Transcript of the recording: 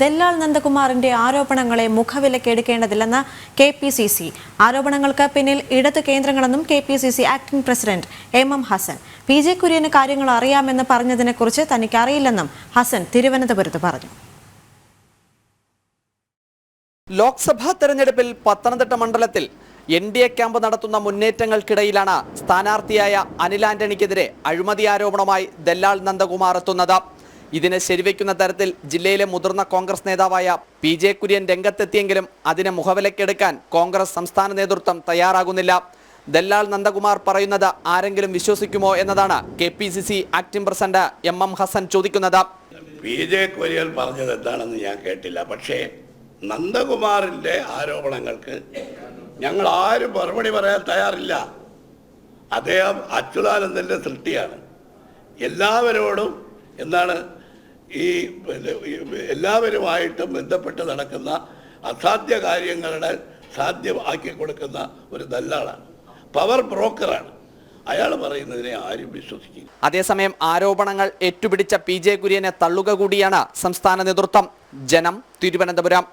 ദല്ലാൽ നന്ദകുമാറിന്റെ ആരോപണങ്ങളെ മുഖവിലക്കെടുക്കേണ്ടതില്ലെന്ന് കെ പി സി സി. ആരോപണങ്ങൾക്ക് പിന്നിൽ ഇടത് കേന്ദ്രങ്ങളെന്നും K P C C acting president M M Hasan. P J Kurian കാര്യങ്ങൾ അറിയാമെന്ന് പറഞ്ഞതിനെക്കുറിച്ച് തനിക്ക് അറിയില്ലെന്നും ഹസൻ തിരുവനന്തപുരത്ത് പറഞ്ഞു. ലോക്സഭാ തെരഞ്ഞെടുപ്പിൽ പത്തനംതിട്ട മണ്ഡലത്തിൽ എൻ ഡി എ ക്യാമ്പ് നടത്തുന്ന മുന്നേറ്റങ്ങൾക്കിടയിലാണ് സ്ഥാനാർത്ഥിയായ അനിൽ ആന്റണിക്കെതിരെ അഴിമതി ആരോപണമായി ദല്ലാൽ നന്ദകുമാർ എത്തുന്നത്. ഇതിനെ ശരിവെക്കുന്ന തരത്തിൽ ജില്ലയിലെ മുതിർന്ന കോൺഗ്രസ് നേതാവായ പി ജെ കുര്യൻ രംഗത്തെത്തിയെങ്കിലും അതിനെ മുഖവിലക്കെടുക്കാൻ കോൺഗ്രസ് സംസ്ഥാന നേതൃത്വം തയ്യാറാകുന്നില്ല. ദല്ലാൽ നന്ദകുമാർ പറയുന്നത് ആരെങ്കിലും വിശ്വസിക്കുമോ എന്നതാണ് K P C C acting president M M Hasan ചോദിക്കുന്നത്. പി ജെ കുര്യൻ പറഞ്ഞത് എന്താണെന്ന് ഞാൻ കേട്ടില്ല. പക്ഷേ നന്ദകുമാറിന്റെ ആരോപണങ്ങൾക്ക് ഞങ്ങൾ ആരും മറുപടി പറയാൻ തയ്യാറില്ല. അദ്ദേഹം അച്യുതാനന്ദന്റെ സൃഷ്ടിയാണ്. എല്ലാവരോടും എന്താണ് ഈ എല്ലാവരുമായിട്ടും ബന്ധപ്പെട്ട് നടക്കുന്ന അസാധ്യ കാര്യങ്ങളുടെ സാധ്യമാക്കി കൊടുക്കുന്ന ഒരു ദല്ലാളാണ്. പവർ ബ്രോക്കറാണ് അയാൾ പറയുന്നതിനെ ആരും വിശ്വസിക്കില്ല. അതേസമയം ആരോപണങ്ങൾ ഏറ്റുപിടിച്ച പി ജെ കുര്യനെ തള്ളുക കൂടിയാണ് സംസ്ഥാന നേതൃത്വം. ജനം തിരുവനന്തപുരം.